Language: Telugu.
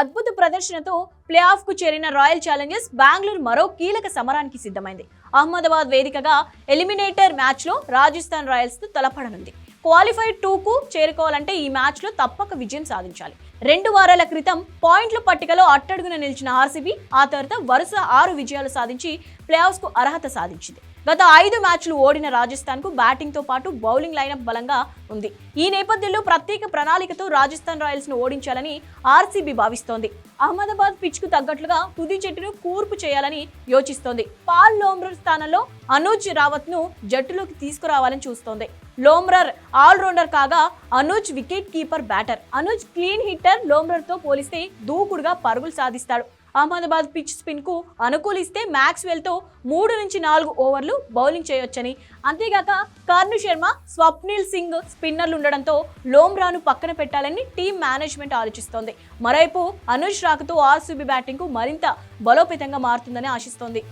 అద్భుత ప్రదర్శనతో ప్లే ఆఫ్కు చేరిన రాయల్ ఛాలెంజర్స్ బెంగళూరు మరో కీలక సమరానికి సిద్ధమైంది. అహ్మదాబాద్ వేదికగా ఎలిమినేటర్ మ్యాచ్లో రాజస్థాన్ రాయల్స్తో తలపడనుంది. క్వాలిఫైడ్ టూకు చేరుకోవాలంటే ఈ మ్యాచ్లో తప్పక విజయం సాధించాలి. రెండు వారాల క్రితం పాయింట్ల పట్టికలో అట్టడుగున నిలిచిన ఆర్సీబీ ఆ తర్వాత వరుస ఆరు విజయాలు సాధించి ప్లేఆఫ్స్కు అర్హత సాధించింది. గత ఐదు మ్యాచ్లు ఓడిన రాజస్థాన్కు బ్యాటింగ్తో పాటు బౌలింగ్ లైనప్ బలంగా ఉంది. ఈ నేపథ్యంలో ప్రత్యేక ప్రణాళికతో రాజస్థాన్ రాయల్స్ను ఓడించాలని ఆర్సీబీ భావిస్తోంది. అహ్మదాబాద్ పిచ్కు తగ్గట్లుగా తుది జట్టును కూర్పు చేయాలని యోచిస్తోంది. పాల్ లోమ్రర్ స్థానంలో అనూజ్ రావత్ను జట్టులోకి తీసుకురావాలని చూస్తోంది. లోమ్రర్ ఆల్రౌండర్ కాగా Anuj wicket keeper batter. Anuj clean hitter లోమ్రర్తో పోలిస్తే దూకుడుగా పరుగులు సాధిస్తాడు. అహ్మదాబాద్ పిచ్ స్పిన్కు అనుకూలిస్తే మ్యాక్స్వెల్తో మూడు నుంచి నాలుగు ఓవర్లు బౌలింగ్ చేయొచ్చని. అంతేగాక కర్ణ్ శర్మ స్వప్నిల్ సింగ్ స్పిన్నర్లు ఉండడంతో లోమ్రాను పక్కన పెట్టాలని టీం మేనేజ్మెంట్ ఆలోచిస్తోంది. మరోవైపు అనుష్ రాకతో ఆర్సీబీ బ్యాటింగ్కు మరింత బలోపేతంగా మారుతుందని ఆశిస్తోంది.